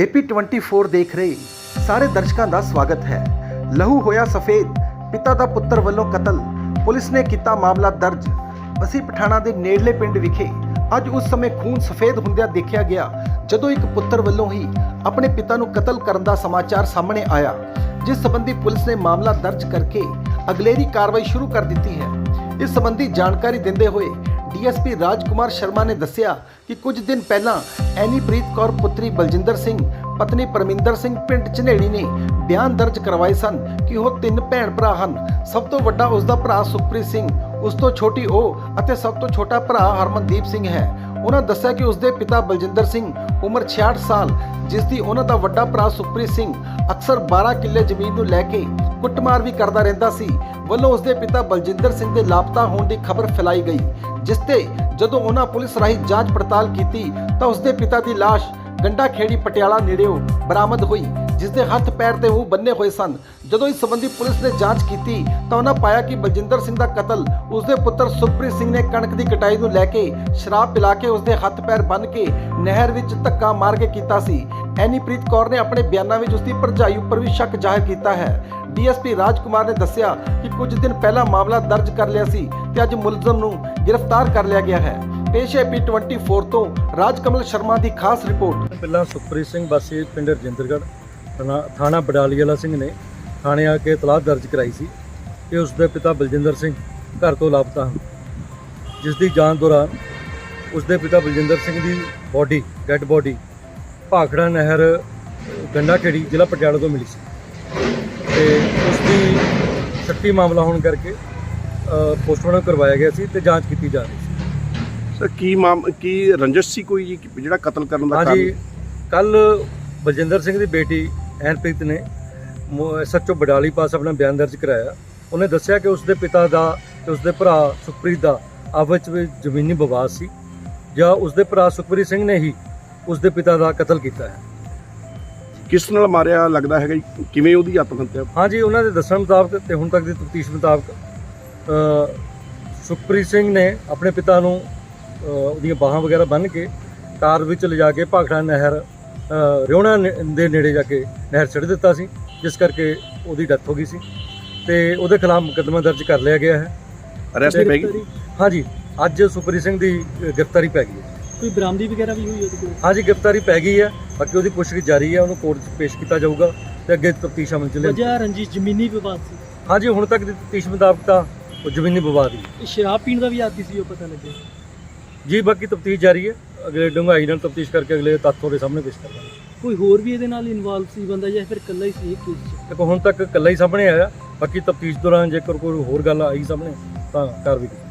AP 24 ਦੇਖ ਰਹੇ ਸਾਰੇ ਦਰਸ਼ਕਾਂ ਦਾ ਸਵਾਗਤ ਹੈ। ਲਹੂ ਹੋਇਆ ਸਫੇਦ, ਪਿਤਾ ਦਾ ਪੁੱਤਰ ਵੱਲੋਂ ਕਤਲ, ਪੁਲਿਸ ਨੇ ਕੀਤਾ ਮਾਮਲਾ ਦਰਜ। ਅਸੀਂ ਪਠਾਣਾ ਦੇ ਨੇੜਲੇ ਪਿੰਡ ਵਿਖੇ ਅੱਜ ਉਸ ਸਮੇਂ ਖੂਨ ਸਫੇਦ ਹੁੰਦਿਆਂ ਦੇਖਿਆ ਗਿਆ, ਜਦੋਂ ਇੱਕ ਪੁੱਤਰ ਵੱਲੋਂ ਹੀ ਆਪਣੇ ਪਿਤਾ ਨੂੰ ਕਤਲ ਕਰਨ ਦਾ ਸਮਾਚਾਰ ਸਾਹਮਣੇ ਆਇਆ, ਜਿਸ ਸੰਬੰਧੀ ਪੁਲਿਸ ਨੇ ਮਾਮਲਾ ਦਰਜ ਕਰਕੇ ਅਗਲੇਰੀ ਕਾਰਵਾਈ ਸ਼ੁਰੂ ਕਰ ਦਿੱਤੀ ਹੈ। ਇਸ ਸੰਬੰਧੀ ਜਾਣਕਾਰੀ ਦਿੰਦੇ ਹੋਏ ਡੀਐਸਪੀ ਰਾਜਕੁਮਾਰ ਸ਼ਰਮਾ ਨੇ ਦੱਸਿਆ ਕਿ ਕੁਝ ਦਿਨ ਪਹਿਲਾਂ ਐਨੀਪ੍ਰੀਤ ਕੌਰ ਪੁੱਤਰੀ ਬਲਜਿੰਦਰ ਸਿੰਘ, ਪਤਨੀ ਪਰਮਿੰਦਰ ਸਿੰਘ ਪਿੰਡ ਝਨੇੜੀ ਨੇ ਬਿਆਨ ਦਰਜ ਕਰਵਾਏ ਸਨ ਕਿ ਉਹ ਤਿੰਨ ਭੈਣ ਭਰਾ ਹਨ। ਸਭ ਤੋਂ ਵੱਡਾ ਉਸ ਦਾ ਭਰਾ ਸੁਖਪ੍ਰੀਤ ਸਿੰਘ, ਉਸ ਤੋਂ ਛੋਟੀ ਉਹ ਅਤੇ ਸਭ ਤੋਂ ਛੋਟਾ ਭਰਾ ਹਰਮਨਦੀਪ ਸਿੰਘ ਹੈ। ਉਹਨਾਂ ਦੱਸਿਆ ਕਿ ਉਸ ਦੇ ਪਿਤਾ ਬਲਜਿੰਦਰ ਸਿੰਘ ਉਮਰ 66 ਸਾਲ ਜਿਸ ਦੀ ਉਹਨਾਂ ਦਾ ਵੱਡਾ ਭਰਾ ਸੁਖਪ੍ਰੀਤ ਸਿੰਘ ਅਕਸਰ 12 ਕਿੱਲੇ ਜ਼ਮੀਨ ਨੂੰ ਲੈ ਕੇ ਕੁੱਟਮਾਰ ਵੀ ਕਰਦਾ ਰਹਿੰਦਾ ਸੀ। ਵੱਲੋਂ ਉਸ ਦੇ ਪਿਤਾ ਬਲਜਿੰਦਰ ਸਿੰਘ ਦੇ ਲਾਪਤਾ ਹੋਣ ਦੀ ਖਬਰ ਫੈਲਾਈ ਗਈ। ਜਿਸ ਤੇ ਜਦੋਂ ਉਹਨਾਂ ਪੁਲਿਸ ਰਾਹੀਂ ਜਾਂਚ ਪੜਤਾਲ ਕੀਤੀ ਤਾਂ ਉਸ ਪਿਤਾ ਦੀ ਲਾਸ਼ ਗੰਡਾ ਖੇੜੀ ਪਟਿਆਲਾ ਨੇੜਿਓਂ ਬਰਾਮਦ ਹੋਈ, ਜਿਸ ਦੇ ਹੱਥ ਪੈਰ ਤੇ ਉਹ ਬੰਨੇ ਹੋਏ ਸਨ। ਜਦੋਂ ਇਸ ਸੰਬੰਧੀ ਪੁਲਿਸ ਨੇ ਜਾਂਚ ਕੀਤੀ ਤਾਂ ਉਹਨਾਂ ਪਾਇਆ ਕਿ ਬਲਜਿੰਦਰ ਸਿੰਘ ਦਾ ਕਤਲ ਉਸਦੇ ਪੁੱਤਰ ਸੁਖਪ੍ਰੀਤ ਸਿੰਘ ਨੇ ਕਣਕ ਦੀ ਕਟਾਈ ਨੂੰ ਲੈ ਕੇ ਸ਼ਰਾਬ ਪਿਲਾ ਕੇ ਉਸਦੇ ਹੱਥ ਪੈਰ ਬੰਨ ਕੇ ਨਹਿਰ ਵਿੱਚ ਧੱਕਾ ਮਾਰ ਕੇ ਕੀਤਾ ਸੀ। ਐਨੀਪ੍ਰੀਤ ਕੌਰ ਨੇ ਆਪਣੇ ਬਿਆਨਾਂ ਵਿੱਚ ਉਸ ਦੀ ਭਰਜਾਈ ਉੱਪਰ ਵੀ ਸ਼ੱਕ ਜ਼ਾਹਿਰ ਕੀਤਾ ਹੈ। ਡੀਐਸਪੀ ਰਾਜਕੁਮਾਰ ਨੇ ਦੱਸਿਆ ਕਿ ਕੁਝ ਦਿਨ ਪਹਿਲਾਂ ਮਾਮਲਾ ਦਰਜ ਕਰ ਲਿਆ ਸੀ ਤੇ ਅੱਜ ਮੁਲਜ਼ਮ ਨੂੰ ਗ੍ਰਿਫਤਾਰ ਕਰ ਲਿਆ ਗਿਆ ਹੈ। ਪੇਸ਼ ਹੈ ਪੀ 24 ਤੋਂ ਰਾਜਕਮਲ ਸ਼ਰਮਾ ਦੀ ਖਾਸ ਰਿਪੋਰਟ। ਪਹਿਲਾਂ ਸੁਖਪ੍ਰੀਤ ਸਿੰਘ ਵਾਸੀ ਪਿੰਡ ਰਜਿੰਦਰਗੜ੍ਹ, ਥਾਣਾ- ਥਾਣਾ ਬਡਾਲੀ ਵਾਲਾ ਸਿੰਘ ਨੇ ਥਾਣੇ ਆ ਕੇ ਇਤਲਾਹ ਦਰਜ ਕਰਾਈ ਸੀ ਕਿ ਉਸ ਦੇ ਪਿਤਾ ਬਲਜਿੰਦਰ ਸਿੰਘ ਘਰ ਤੋਂ ਲਾਪਤਾ ਹਨ। ਜਿਸ ਦੀ ਜਾਂਚ ਦੌਰਾਨ ਉਸ ਦੇ ਪਿਤਾ ਬਲਜਿੰਦਰ ਸਿੰਘ ਦੀ ਬੋਡੀ ਡੈੱਡ ਬੋਡੀ ਭਾਖੜਾ ਨਹਿਰ ਗੰਡਾ ਖੇੜੀ ਜ਼ਿਲ੍ਹਾ ਪਟਿਆਲਾ ਤੋਂ ਮਿਲੀ ਸੀ। ਤੇ ਉਸ ਦੀ ਸ਼ੱਕੀ ਮਾਮਲਾ ਹੋਣ ਕਰਕੇ ਪੋਸਟਮਾਰਟਮ ਕਰਵਾਇਆ ਗਿਆ ਸੀ ਤੇ ਜਾਂਚ ਕੀਤੀ ਜਾ ਰਹੀ ਸੀ। ਸਰ ਕੀ ਮਾਮ ਕੀ ਰੰਜਿਸ਼ ਸੀ ਕੋਈ ਜੀ? ਜਿਹੜਾ ਕਤਲ ਕਰਨ ਦਾ ਹਾਂਜੀ ਕੱਲ ਬਲਜਿੰਦਰ ਸਿੰਘ ਦੀ ਬੇਟੀ ਐਨਪ੍ਰੀਤ ਨੇ ਸੱਚੋ ਬਡਾਲੀ ਪਾਸ ਆਪਣਾ ਬਿਆਨ ਦਰਜ ਕਰਾਇਆ। ਉਹਨੇ ਦੱਸਿਆ ਕਿ ਉਸ ਦੇ ਪਿਤਾ ਦਾ ਤੇ ਉਸ ਦੇ ਭਰਾ ਸੁਖਪ੍ਰੀਤ ਦਾ ਆਪਸ ਵਿੱਚ ਜ਼ਮੀਨੀ ਵਿਵਾਦ ਸੀ। ਜਾਂ ਉਸ ਦੇ ਭਰਾ ਸੁਖਪ੍ਰੀਤ ਸਿੰਘ ਨੇ ਹੀ ਉਸ ਦੇ ਪਿਤਾ ਦਾ ਕਤਲ ਕੀਤਾ ਹੈ। ਕਿਸ ਨਾਲ ਮਾਰਿਆ ਲੱਗਦਾ ਹੈਗਾ ਜੀ? ਕਿਵੇਂ ਉਹਦੀ ਆਤਮ ਹੱਤਿਆ ਹਾਂਜੀ ਉਹਨਾਂ ਦੇ ਦੱਸਣ ਮੁਤਾਬਕ ਤੇ ਹੁਣ ਤੱਕ ਦੀ ਤਫਤੀਸ਼ ਮੁਤਾਬਕ ਅ, ਸੁਖਪ੍ਰੀਤ ਸਿੰਘ ਨੇ ਆਪਣੇ ਪਿਤਾ ਨੂੰ ਅ, ਉਹਦੀਆਂ ਬਾਹਾਂ ਵਗੈਰਾ ਬੰਨ੍ਹ ਕੇ ਕਾਰ ਵਿੱਚ ਲਿਜਾ ਕੇ ਭਾਖੜਾ ਨਹਿਰ ਅ, ਰਿਉਣਾ ਨੇ- ਦੇ ਨੇੜੇ ਜਾ ਕੇ ਨਹਿਰ ਛੱਡ ਦਿੱਤਾ ਸੀ ਜਿਸ ਕਰਕੇ ਉਹਦੀ ਡੈਥ ਹੋ ਗਈ ਸੀ ਤੇ ਉਹਦੇ ਖਿਲਾਫ ਮੁਕੱਦਮਾ ਦਰਜ ਕਰ ਲਿਆ ਗਿਆ ਹੈ। ਅਰੈਸਟ ਪੈ ਗਈ? ਹਾਂਜੀ ਅੱਜ ਸੁਖਪ੍ਰੀਤ ਸਿੰਘ ਦੀ ਅ, ਗ੍ਰਿਫਤਾਰੀ ਪੈ ਗਈ ਹੈ। ਕੋਈ ਬਰਾਮਦੀ ਵਗੈਰਾ ਵੀ ਹੋਈ ਉਹਦੇ ਕੋਲ? ਹਾਂਜੀ ਗ੍ਰਿਫਤਾਰੀ ਪੈ ਗਈ ਹੈ। ਬਾਕੀ ਉਹਦੀ ਪੁੱਛਗਿੱਛ ਜਾਰੀ ਹੈ ਉਹਨੂੰ ਕੋਰਟ 'ਚ ਪੇਸ਼ ਕੀਤਾ ਜਾਊਗਾ ਤੇ ਅੱਗੇ ਤਫਤੀਸ਼ ਅਮਲ 'ਚ ਲਿਆ ਵਜ੍ਹਾ ਰੰਜਿਸ਼ ਜ਼ਮੀਨੀ ਵਿਵਾਦ ਸੀ। ਹਾਂਜੀ ਹੁਣ ਤੱਕ ਦੀ ਤਫਤੀਸ਼ ਮੁਤਾਬਕ ਤਾਂ ਉਹ ਜ਼ਮੀਨੀ ਵਿਵਾਦ ਹੀ ਇਹ ਸ਼ਰਾਬ ਪੀਣ ਦਾ ਵੀ ਆਦੀ ਸੀ ਉਹ ਪਤਾ ਲੱਗੇ ਜੀ ਬਾਕੀ ਤਫਤੀਸ਼ ਜਾਰੀ ਹੈ। ਅਗਲੇ ਡੂੰਘਾਈ ਨਾਲ ਤਫਤੀਸ਼ ਕਰਕੇ ਅਗਲੇ ਤੱਥ ਉਹਦੇ ਸਾਹਮਣੇ ਪੇਸ਼ ਕਰਾਂਗੇ ਕੋਈ ਹੋਰ ਵੀ ਇਹਦੇ ਨਾਲ ਇਨਵੋਲਵ ਸੀ ਬੰਦਾ ਜਾਂ ਫਿਰ ਇਕੱਲਾ ਹੀ ਸੀ ਇਹ ਕੇਸ 'ਚ? ਦੇਖੋ ਹੁਣ ਤੱਕ ਇਕੱਲਾ ਹੀ ਸਾਹਮਣੇ ਆਇਆ। ਬਾਕੀ ਤਫਤੀਸ਼ ਦੌਰਾਨ ਜੇਕਰ ਕੋਈ ਹੋਰ ਗੱਲ ਆਈ ਸਾਹਮਣੇ ਤਾਂ ਕਾਰਵਾਈ ਕੀਤੀ